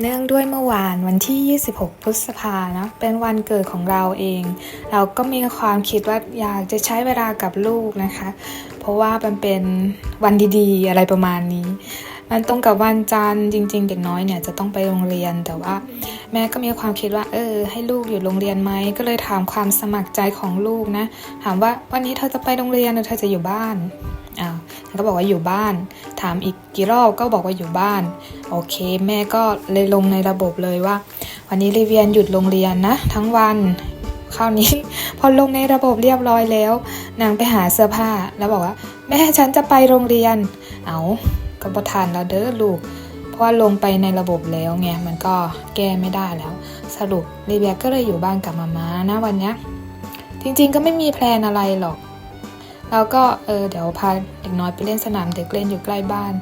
เนื่องด้วยเมื่อวานวันที่ 26 พฤษภานะเป็นวันเกิดของเราเอง เราก็มีความคิดว่าอยากจะใช้เวลากับลูกนะคะ เพราะว่ามันเป็นวันดีๆ อะไรประมาณนี้ มันตรงกับวันจันทร์จริง ๆ เด็กน้อยเนี่ยจะต้องไปโรงเรียนแต่ว่า แม่ก็มีความคิดว่า เออ ให้ลูกอยู่โรงเรียนไหมก็เลยถามความสมัครใจของลูกนะ ถามว่าวันนี้เธอจะไปโรงเรียนหรือเธอจะอยู่บ้านอ้าว ก็บอกว่าอยู่บ้าน ถามอีกกี่รอบก็บอกว่าอยู่บ้าน โอเค แม่ก็เลยลงในระบบเลยว่า วันนี้รีเวียนหยุดโรงเรียนนะ ทั้งวันคราวนี้พอลงในระบบเรียบร้อยแล้ว นางไปหาเสื้อผ้าแล้วบอกว่า แม่ฉันจะไปโรงเรียน เอาก็ประทานแล้วเด้อลูก เพราะว่าลงไปในระบบแล้วไงมันก็แก้ไม่ได้แล้ว สรุปรีเวียก็เลยอยู่บ้านกับมาม่านะวันนี้จริงๆก็ไม่มีแพลนอะไรหรอก แล้วก็เออเดี๋ยวพาเด็กน้อยไปเล่นสนามเด็กเล่นอยู่ใกล้บ้าน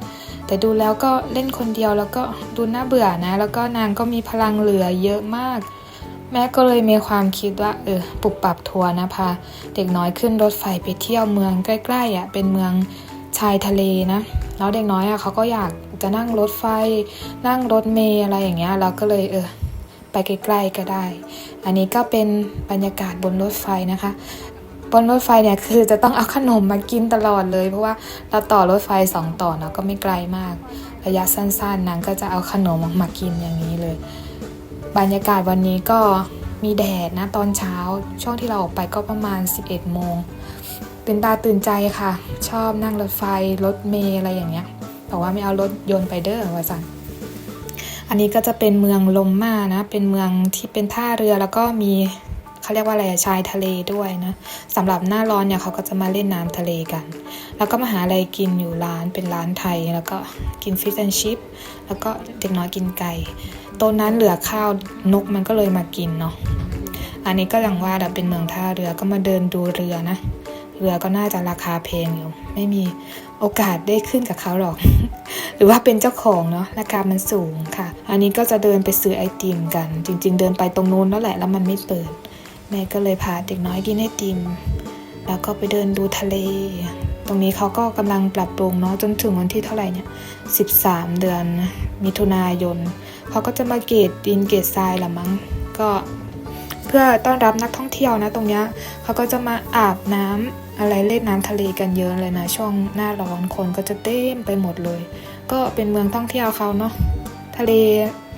แต่ดูแล้วก็เล่นคนเดียวแล้วก็ดูน่าเบื่อนะ แล้วก็นางก็มีพลังเหลือเยอะมาก แม่ก็เลยมีความคิดว่าเออปรับปรับทัวร์นะพาเด็กน้อยขึ้นรถไฟไปเที่ยวเมืองใกล้ๆอะเป็นเมืองชายทะเลนะแล้วเด็กน้อยอะเขาก็อยากจะนั่งรถไฟ นั่งรถเมล์อะไรอย่างเงี้ยเราก็เลยเออไปใกล้ๆก็ได้ อันนี้ก็เป็นบรรยากาศบนรถไฟนะคะ บนรถไฟเนี่ยคือจะต้องเอาขนมมากินตลอดเลย เพราะว่าเราต่อรถไฟสองต่อเนาะก็ไม่ไกลมาก ระยะสั้นๆนางก็จะเอาขนมมากินอย่างนี้เลย บรรยากาศวันนี้ก็มีแดดนะตอนเช้า ช่วงที่เราออกไปก็ประมาณ 11 โมง ตื่นตาตื่นใจค่ะ ชอบนั่งรถไฟรถเมล์อะไรอย่างเงี้ยแต่ว่าไม่เอารถยนต์ไปเด้อว่าจันอันนี้ก็จะเป็นเมืองลมมานะ เป็นเมืองที่เป็นท่าเรือแล้วก็มี เขาเรียกว่าอะไรอะชายทะเลด้วยนะสำหรับหน้าร้อนเนี่ยเขาก็จะมาเล่นน้ำทะเลกัน แล้วก็มาหาอะไรกินอยู่ร้านเป็นร้านไทย แล้วก็กินฟิชแอนชิพแล้วก็เด็กน้อยกินไก่โตัวนั้นเหลือข้าวนกมันก็เลยมากินเนาะอันนี้ก็อย่างว่าเป็นเมืองท่าเรือก็มาเดินดูเรือนะ เรือก็น่าจะราคาแพงอยู่ ไม่มีโอกาสได้ขึ้นกับเขาหรอก หรือว่าเป็นเจ้าของเนาะราคามันสูงค่ะ อันนี้ก็จะเดินไปซื้อไอติมกัน จริง ๆ เดินไปตรงนู้นแล้วแหละแล้วมันไม่เปิด แม่ก็เลยพาเด็กน้อยกินไอติม แล้วก็ไปเดินดูทะเล ตรงนี้เขาก็กำลังปรับปรุงเนาะจนถึงวันที่เท่าไหร่เนี่ย 13 เดือนมิถุนายน เขาก็จะมาเกตดินเกตทรายละมั้ง ก็เพื่อต้อนรับนักท่องเที่ยวนะตรงนี้เขาก็จะมาอาบน้ำอะไรเล่นน้ำทะเลกันเยอะเลยนะ ช่วงหน้าร้อนคนก็จะเต็มไปหมดเลย ก็เป็นเมืองท่องเที่ยวเขาเนาะทะเล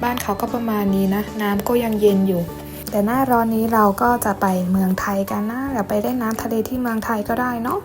บ้านเขาก็ประมาณนี้นะ น้ำก็ยังเย็นอยู่ แต่หน้าร้อนนี้เราก็จะไปเมืองไทยกันนะเดี๋ยวไปเล่นน้ำทะเลที่เมืองไทยก็ได้เนาะ